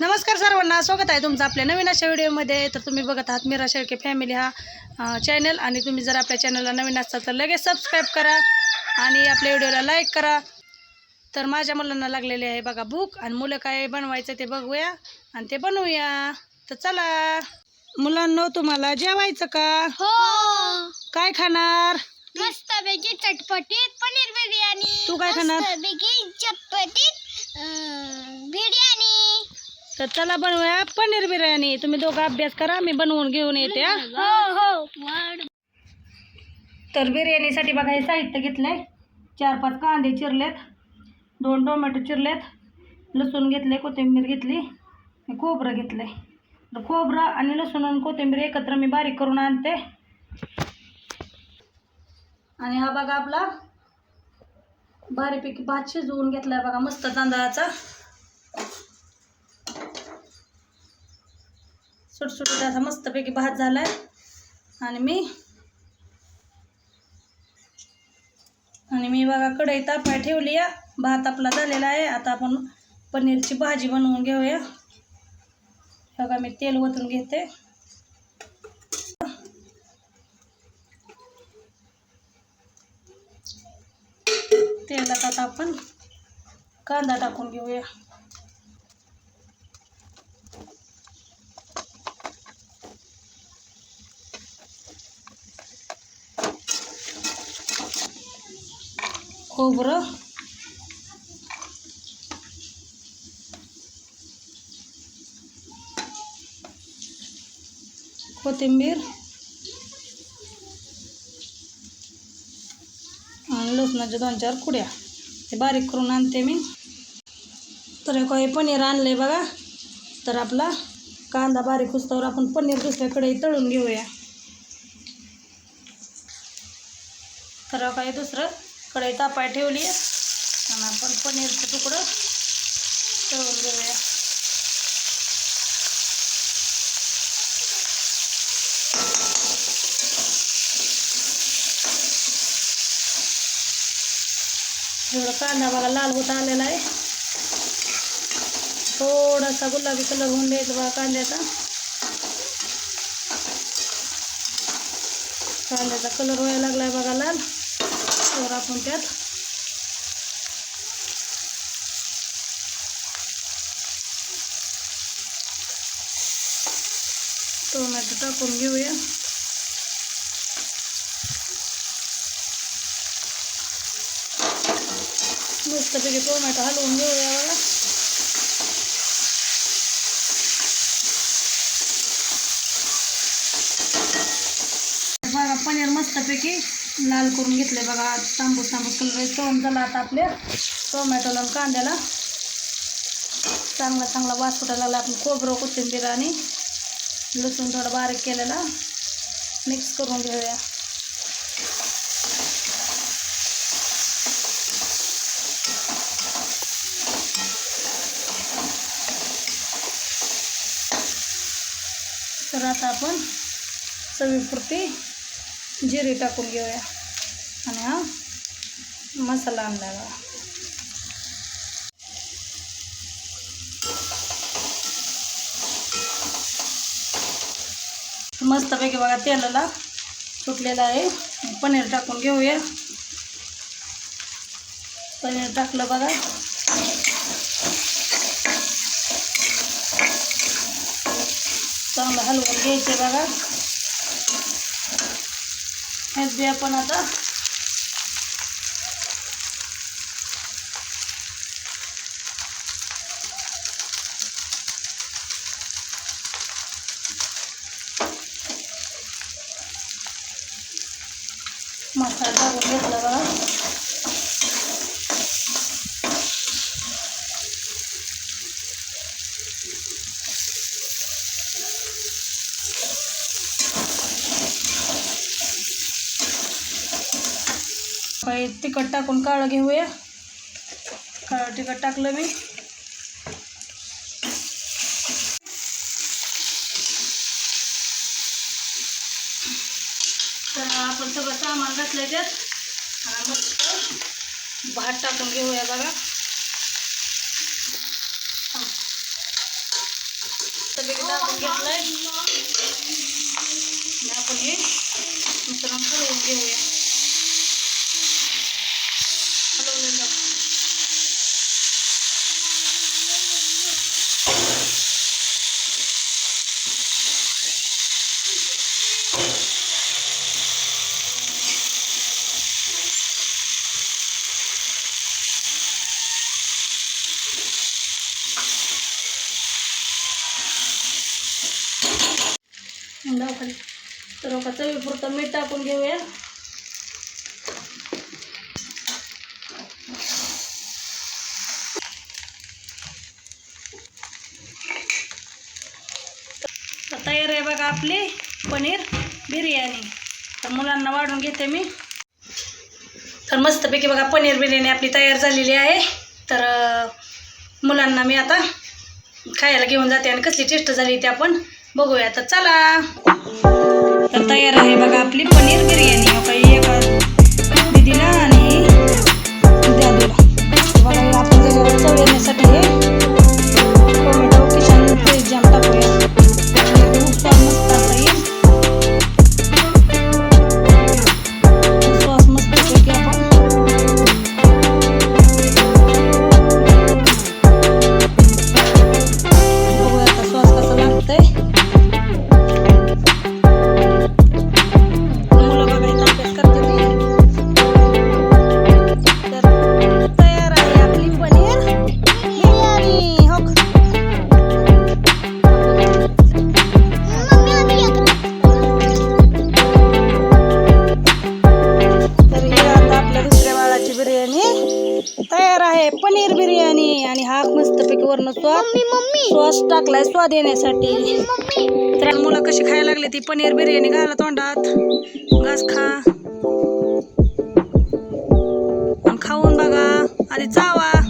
नमस्कार सर्वांना स्वागत आहे तुमचं आपल्या नवीन अशा व्हिडिओमध्ये. तर तुम्ही बघत आहात मीरा शेळके फॅमिली हा चॅनल आणि तुम्ही जर आपल्या चॅनलला नवीन असाल तर लगेच सबस्क्राईब करा आणि आपल्या व्हिडिओला लाईक करा. तर माझ्या मुलांना लागलेले आहे बघा भूक आणि मुलं काय बनवायचं ते बघूया आणि ते बनवूया. तर चला. मुलांना तुम्हाला जेवायचं का? हो. काय खाणार? मस्त पैकी चटपटीत पनीर बिर्याणी. तू काय खाणार? पैकी चटपटीत तर चला बनवूया पनीर बिर्याणी. तुम्ही दोघं अभ्यास करा मी बनवून घेऊन येते हा. हो तर बिर्याणीसाठी बघा हे साहित्य घेतलंय. चार पाच कांदे चिरलेत दोन टोमॅटो चिरलेत लसूण घेतले कोथिंबीर घेतली आणि खोबरं घेतलंय. तर खोबरं आणि लसूण आणि कोथिंबीर एकत्र मी बारीक करून आणते. आणि हा बघा आपला बारीपैकी भात शिजवून घेतलाय बघा मस्त तांदळाचा. सुटसुटीत असा मस्तपैकी भात झाला आहे आणि मी आणि मी बघा कढई तापाय ठेवली या भात आपला झालेला आहे. आता आपण पनीरची भाजी बनवून घेऊया. बघा मी तेल ओतून घेते. तेलात आता आपण कांदा टाकून घेऊया. खोबरं. कोथिंबीर. आणि लसणाच्या दोन चार कुड्या. हे बारीक करून आणते मी. तर हे काही पनीर आणलं बघा. तर आपला कांदा बारीक होस्तवर आपण पनीर दुसऱ्याकडे तळून घेऊया. तर काही दुसरं कढई तापाय ठेवली आहे. आणि आपण पनीरचं तुकडं तळून घेऊया. एवढं कांदा बघा लाल होत आलेला आहे. थोडासा गुलाबी कलर होऊन द्यायचा बघा कांद्याचा. कांद्याचा कलर व्हायला लागलाय बघा लाल. तर आपण त्यात टोमॅटो टाकून घेऊया. मस्तपैकी टोमॅटो हलवून घेऊया बघा बघा पनीर मस्तपैकी लाल करून घेतले बघा. तांबूस तांबूस कलर तोंड झाला आता आपल्या. टोमॅटोला कांद्याला. चांगला चांगला वास फुटायला लागला. आपण खोबरं कोथिंबीर आणि लसूण थोडं बारीक केलेला. मिक्स करून घेऊया. तर आता आपण चवीपुरती जिरे टाकून घेऊया. आणि हा मसाला आणला बघा मस्तपैकी बघा तेलाला सुटलेला आहे. पनीर टाकून घेऊया. पनीर टाकलं बघा. चांगलं हलवून घ्यायचे बघा. हे बी आपण आता मसाला टाकून घेतला बघा काही तिखट टाकून काळं घेऊया काळं तिखट टाकलं मी तर आपण सगळं सामान घातलं त्यात आणि मस्त भात टाकून घेऊया बघा मस्तपैकी दाबून घेतलंय आणि आपण हे मिश्रण हलवून घेऊया खाली. तर का चवीपुरतं मीठ टाकून घेऊया. तयार आहे बघा आपली पनीर बिर्याणी. तर मुलांना वाढून घेते मी. तर मस्तपैकी बघा पनीर बिर्याणी आपली तयार झालेली आहे. तर मुलांना मी आता खायला घेऊन जाते आणि कसली टेस्ट झाली ते आपण बघूया तर चला. तर तयार आहे बघा आपली paneer biryani. Mummy mummy. Sauce टाकलाय स्वाद येण्यासाठी. तर मुलं कशी खायला लागली ती? पनीर बिर्याणी घाला तोंडात. घास खा. खाऊन बघा. आधी चावा.